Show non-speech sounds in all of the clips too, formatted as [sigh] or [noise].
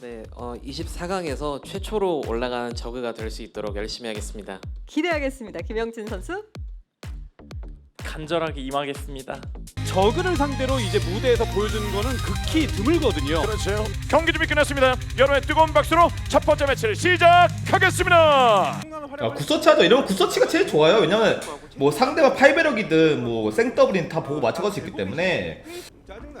네, 어, 24강에서 최초로 올라가는 저그가 될 수 있도록 열심히 하겠습니다. 기대하겠습니다. 김영진 선수. 간절하게 임하겠습니다. 저그를 상대로 이제 무대에서 보여주는 거는 극히 드물거든요. 그렇죠. 경기 준비 끝났습니다. 여러분의 뜨거운 박수로 첫 번째 매치를 시작하겠습니다. 아, 굿서치하죠. 이러면 굿서치가 제일 좋아요. 왜냐면 뭐 상대가 파이베럭이든 뭐 생더블이든 다 보고 맞춰갈 수 있기 때문에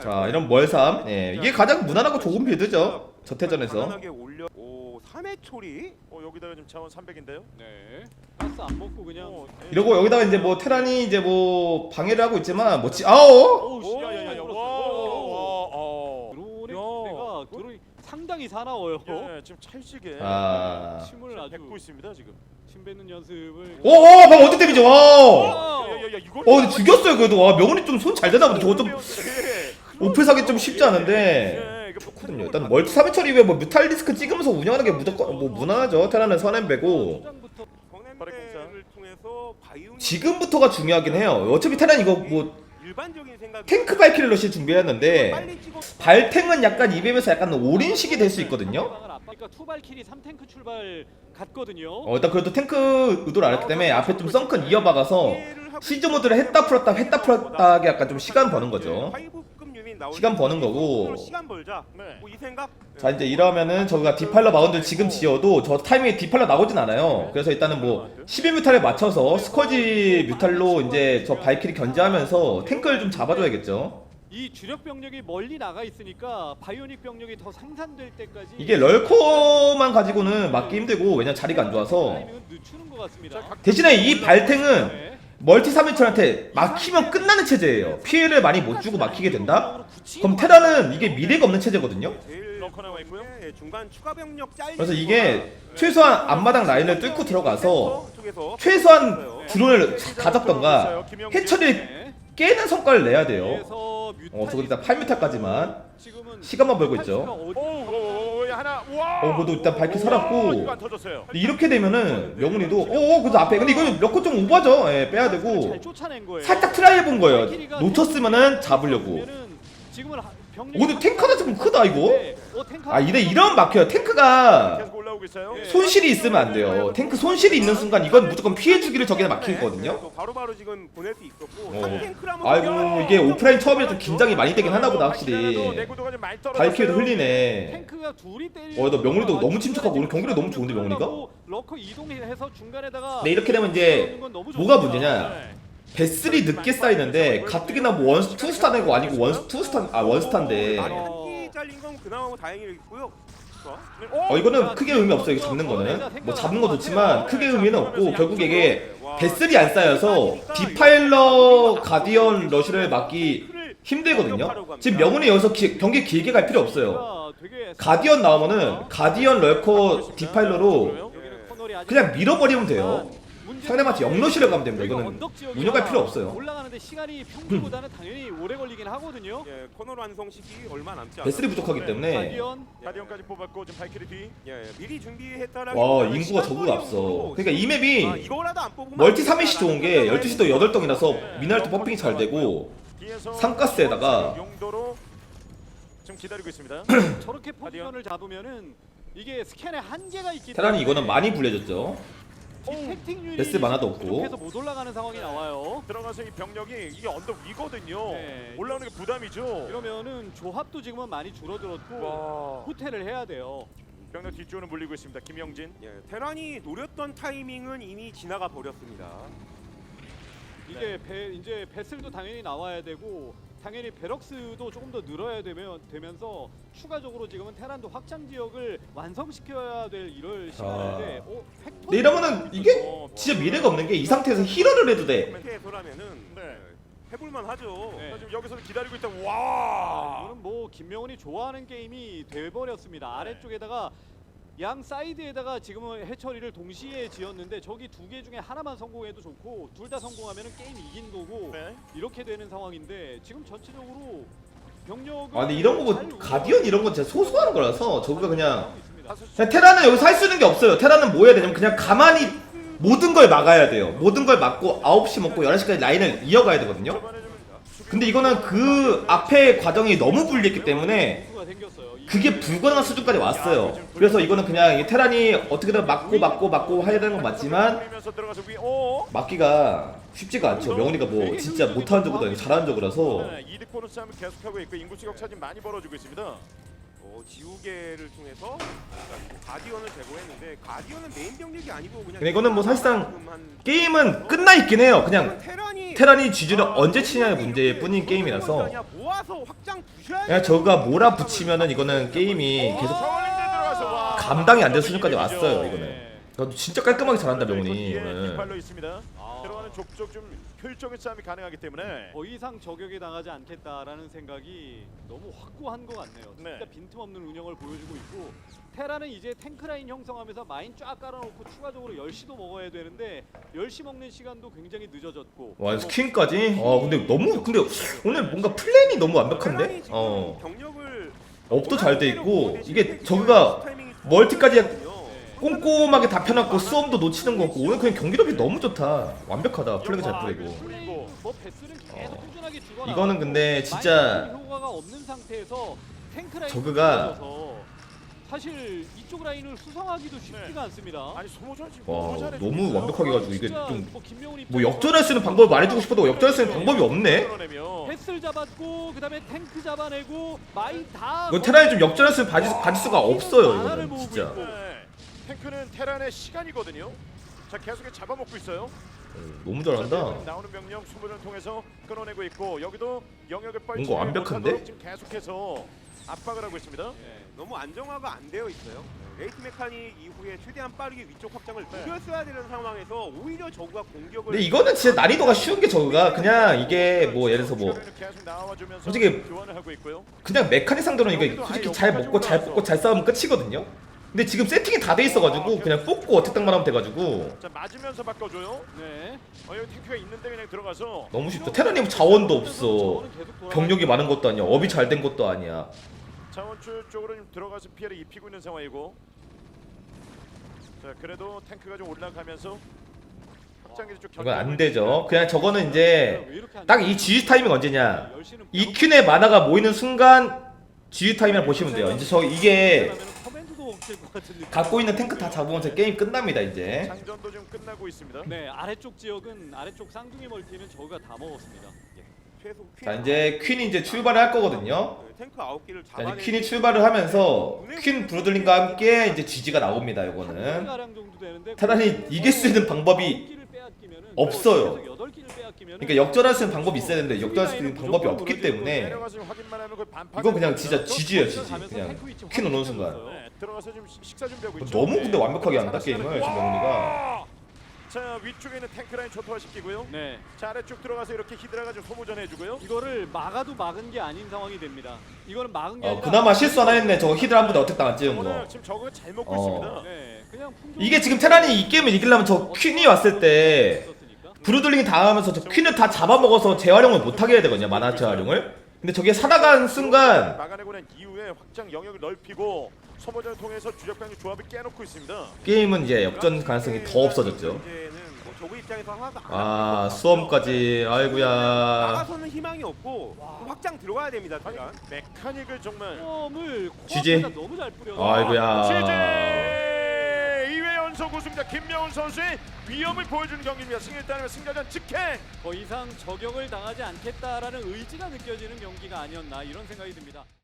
자 이런 멀삼 예, 이게 가장 무난하고 좋은 빌드죠. 저태전에서 올려 오 3회 초리 어, 여기다가 지금 자원 300인데요. 네. 가스 안 먹고 그냥 어, 예. 이러고 여기다가 이제 뭐 테란이 이제 뭐 방해를 하고 있지만 뭐 지, 아오 오, 야야야. 와, 와, 어. 드론의 야. 기대가 드론이 상당히 사나워요. 예, 지금 찰지게 아 침을 아주 뱉고 있습니다 지금. 침 뱉는 연습을. 오오 방금 어디 데미지 와. 와! 야야야 이거. 어 근데 죽였어요 그래도 와 명훈이 좀 손잘 되나 보다 저거 좀 예. 오프사기 좀 쉽지 않은데 예, 좋거든요. 일단 멀티 3회 처리 후에 뭐 뮤탈리스크 찍으면서 운영하는 게 무조건 뭐 무난하죠. 테란은 선앤배고. 지금부터가 중요하긴 해요. 어차피 테란 이거 뭐 탱크 발키리 러시 준비했는데 발탱은 약간 이뱀에서 약간 올인식이 될 수 있거든요. 상대방을 압박- 투발킬이 3탱크 출발 갔거든요. 어 일단 그래도 탱크 의도를 안 했기 때문에 앞에 좀 썬큰 이어박아서 시즈 모드를 했다 풀었다 했다 풀었다 하게 약간 좀 시간 버는 거죠. 나올 시간 때 버는 거고. 시간 벌자. 네. 뭐이 생각? 자 이제 이러면은 저가 디팔러 마운드 지금 지어도 저 타이밍에 디팔러 나오진 않아요. 그래서 일단은 뭐 12뮤탈에 맞춰서 스커지 뮤탈로 이제 저 발키리 견제하면서 탱크를 좀 잡아줘야겠죠 이 주력 병력이 멀리 나가 있으니까 바이오닉 병력이 더 생산될 때까지 이게 럴코만 가지고는 막기 힘들고 왜냐면 자리가 안 좋아서 타이밍은 늦추는 것 같습니다. 대신에 이 발탱은 네. 멀티 3뮤탈한테 막히면 끝나는 체제예요 피해를 많이 못 주고 막히게 된다? 그럼 테라는 이게 미래가 없는 체제거든요 제일 럭커 나와 있고요. 예, 중간 추가 병력 짤 그래서 이게 최소한 앞마당 라인을 뚫고 들어가서 쪽에서 최소한 드론을 다 잡던가 해처리 네. 깨는 성과를 내야 돼요 그래서 어 저거 일단 8m까지만 지금은 시간만 벌고 있죠. 어, 그래도 일단 발키 살았고. 근데 이렇게 되면은 명훈이도 오 그래도 앞에. 근데 이거 몇코 좀 오버죠. 예 빼야 되고. 잘 쫓아낸 거예요. 살짝 트라이 해본 거예요. 놓쳤으면은 잡으려고. 그러면은 지금은 하- 병력이 오 근데 탱크 하나 좀 크다 이거. 네. 어, 아 이래 이런 막혀요. 탱크가 예. 손실이 있으면 안 돼요 탱크 손실이 있는 순간 이건 무조건 피해 주기를 저기다 막히거든요 바로 바로 지금 보낼 수 있었고 어. 아이고 이게 오프라인 처음에 좀 긴장이 많이 되긴 하나 보다 확실히. 발키리도 흘리네 탱크가 둘이 때리. 어, 나 명훈이도 너무 침착하고 오늘 경기력 너무 좋은데, 명훈이가? 러커 이동해서 중간에다가 네, 이렇게 되면 이제 뭐가. 문제냐 네. 배슬이 늦게 쌓이는데 가뜩이나 뭐 원스 투스타 내고 아니고 원스 투스타 아 원스타인데 많이 한기 잘린 건 그나마 뭐 다행이고요. 어 이거는 크게 의미 없어요 이거 잡는 거는. 뭐 잡는 거 좋지만 크게 의미는 없고 결국 이게 배슬이 안 쌓여서 디파일러 가디언 러시를 막기 힘들거든요. 지금 명훈이 여기서 기- 경기 길게 갈 필요 없어요. 가디언 나오면은 가디언 럴커 디파일러로 그냥 밀어버리면 돼요 상대방한테 영러시를 가면 됩니다 이거는 운영할 필요 없어요 올라가는데 시간이 평소보다는 당연히 오래 걸리긴 하거든요. 예, 코너 완성 시기 얼마 남지 않았어요. 배슬이 부족하기 때문에 가디언 가디언까지 뽑았고 지금 발키리 뒤. 예, 예, 미리 준비했다라. 와 인구가 저보다 앞서 그러니까 이 맵이 아, 이거라도 안 뽑으면 멀티 안 3인시 좋은 게 12시도 8덩이라서 미나르트 퍼핑이 잘 되고 뒤에서 상가스에다가 용도로 지금 기다리고 있습니다. [clears throat] 저렇게 포지션을 잡으면은 이게 스캔에 한계가 있기 테란이 때문에 이거는 많이 불리해졌죠 베스 만화도 없고. 그래서 못 올라가는 상황이 나와요. 들어가서 이 병력이 이게 언덕 위거든요. 네. 올라오는 게 부담이죠. 이러면은 조합도 지금은 많이 줄어들었고 와. 호텔을 해야 돼요. 병력 뒤쪽으로 물리고 있습니다. 김영진. 예, 테란이 노렸던 타이밍은 이미 지나가 버렸습니다. 이게 배, 이제 베슬도 당연히 나와야 되고 당연히 베럭스도 조금 더 늘어야 되면 되면서 추가적으로 지금은 테란도 확장 지역을 완성시켜야 될 이럴 시간인데 어, 팩토리 근데 이러면은 이게 진짜 미래가 없는 게 이 상태에서 힐러를 해도 돼 이렇게서라면은 네. 예, 해볼만 하죠. 네. 자, 지금 여기서 기다리고 있다. 와. 이거는 뭐 김명훈이 좋아하는 게임이 돼버렸습니다. 아래쪽에다가 양 사이드에다가 지금은 해처리를 동시에 지었는데 저기 두 개 중에 하나만 성공해도 좋고 둘 다 성공하면은 게임 이긴 거고 네. 이렇게 되는 상황인데 지금 전체적으로 병력을 아 근데 이런 거 가디언 이런 건 진짜 소소한 거라서 저거가 그냥 있습니다. 그냥 테라는 여기서 할 수 있는 게 없어요 테라는 뭐 해야 되냐면 그냥 가만히 모든 걸 막아야 돼요 모든 걸 막고 9시 먹고 11시까지 라인을 이어가야 되거든요 근데 이거는 그 앞에 과정이 너무 불리했기 때문에 그게 불가능한 수준까지 왔어요. 그래서 이거는 그냥 이 테란이 어떻게든 막고 막고 막고 해야 되는 건 맞지만. 막기가 쉽지가 않죠. 명훈이가 뭐 진짜 못하는 적보다 잘하는 적이라서 네, 이득 보는 싸움을 계속하고 있고 인구 추격 차진 많이 벌어지고 있습니다. 어, 지우개를 통해서 가디언을 제거했는데 가디언은 메인 병력이 아니고 그냥 근데 이거는 뭐 사실상 한- 게임은 끝나 있긴 해요. 그냥 테란이 지주를 아, 언제 치냐의 이렇게 문제일 뿐인 이렇게 게임이라서 모아서 확장 부셔야 그냥 저가 몰아붙이면은 이거는 게임이 계속. 감당이 안될 수준까지 이득이죠. 왔어요 이거는. 네. 너 진짜 깔끔하게 잘한다 명훈이 뒤에 오늘. 아. 들어가는 족족 좀 효율적인 싸움이 가능하기 때문에 더 이상 저격에 당하지 않겠다라는 생각이 너무 확고한 것 같네요. 진짜 네. 빈틈없는 운영을 보여주고 있고 테라는 이제 탱크라인 형성하면서 마인 쫙 깔아놓고 추가적으로 10시도 먹어야 되는데 10시 먹는 시간도 굉장히 늦어졌고 와 스킨까지? 어 근데 너무 근데 오늘 뭔가 플랜이 너무 완벽한데? 어 업도 잘 돼 있고 이게 저그가 멀티까지 네. 꼼꼼하게 다 펴놨고 수험도 놓치는 거 없고 오늘 그냥 경기력이 너무 좋다 완벽하다 플래그 잘 뿌리고 어. 이거는 근데 진짜 저그가 사실 이쪽 라인을 수성하기도 쉽지가 않습니다. 아니 소모전 지금 와 너무 완벽하게 가지고 이게 진짜 좀뭐 역전할 수 있는 방법을 말해주고 싶어도 역전할 수 있는 방법이 없네? 패스를 잡았고 그다음에 탱크 잡아내고 마인 다 이거 테란이 좀 역전할 수 있는 바지, 바지수가 없어요 이거는 진짜. 네. 탱크는 테란의 시간이거든요. 자 계속해 잡아먹고 있어요. 너무 자, 잘한다 나오는 병력 소모전을 통해서 끌어내고 있고 여기도 영역을 뻘 뭔가 완벽한데? 지금 계속해서 압박을 하고 있습니다. 네. 너무 안정화가 안 되어 있어요. 레이트 메카닉 이후에 최대한 빠르게 위쪽 확장을 네. 누렸어야 되는 상황에서 오히려 저그가 공격을 근데 이거는 진짜 난이도가 쉬운 게 저거가 그냥 이게 뭐 예를 들어서 뭐 계속 나와주면서 솔직히 교환을 하고 있고요. 그냥 메카닉 상대로는 이거 솔직히 잘 먹고 잘 뽑고 잘 싸우면 끝이거든요 근데 지금 세팅이 다 돼 있어가지고 그냥 뽑고 어택당만 하면 돼가지고 자 맞으면서 바꿔줘요. 네. 어, 여기 탱크가 있는데 그냥 들어가서 너무 쉽다 테라님 자원도 없어 병력이 많은 것도 아니야 업이 잘 된 것도 아니야 자원줄 쪽으로 좀 들어가서 피해를 입히고 있는 상황이고. 자 그래도 탱크가 좀 올라가면서 확장기 쪽 이건 안 되죠 그냥 저거는 이제 딱 이 지휘 타이밍 언제냐 이이 퀸의 만화가 모이는 순간 지휘 타이밍을 보시면 돼요 이제 저 이게 갖고 있는 탱크 다 잡으면 저 게임 끝납니다 이제 장전도 좀 끝나고 있습니다. 네 아래쪽 지역은 아래쪽 쌍둥이 멀티는 저희가 다 먹었습니다. 최소 퀸 자 이제 퀸이 이제 출발을 할 거거든요 네, 탱크 9개를 자 잡아내 이제 퀸이 출발을 하면서 퀸 브루들링과 함께 이제 지지가 나옵니다 이거는 가량 정도 되는데 테란이 이길 수 있는 방법이 없어요. 그러니까 역전할 수 있는 방법이 있어야 되는데 역전할 수 있는 방법이 없기 때문에 내려가서 좀 확인만 하면 그 반판. 이건 그냥 진짜 지지예요 지지 그냥 퀸 오는 순간 네, 들어가서 지금 식사 준비하고 있죠. 너무 근데 네. 완벽하게 한다 게임을 지금 와! 자 위쪽에 있는 탱크 라인 초토화시키고요. 네 자 아래쪽 들어가서 이렇게 히드라가 좀 소모전 해 주고요. 이거를 막아도 막은 게 아닌 상황이 됩니다. 이거는 막은 게 어, 아니라 그나마 실수 하나 했네 저거 히들 한 분에 어택 당했지 오늘 거 지금 저거 잘 먹고 어. 있습니다. 네 그냥 풍조 이게 지금 테란이 이 게임을 이기려면 저 퀸이 왔을 때 있었으니까. 브루들링이 당하면서 저 퀸을 다 잡아먹어서 재활용을 못하게 해야 되거든요 만화 재활용을 근데 저게 살아간 순간 막아내고 난 이후에 확장 영역을 넓히고 소모전을 통해서 주력병 조합을 깨놓고 있습니다. 게임은 이제 역전 가능성이 더 없어졌죠 문제는 뭐 저그 입장에서 하나도 안아것 수험까지 아이구야 나가서는 희망이 없고 확장 들어가야 됩니다. 테란. 메카닉을 정말 을 지지. 너무 잘 뿌려. 아이고야 시제 2회 연속 우승자 김명훈 선수의 위험을 보여주는 경기입니다. 승리를 따르면 승자전 직행. 더 이상 저격을 당하지 않겠다라는 의지가 느껴지는 경기가 아니었나 이런 생각이 듭니다.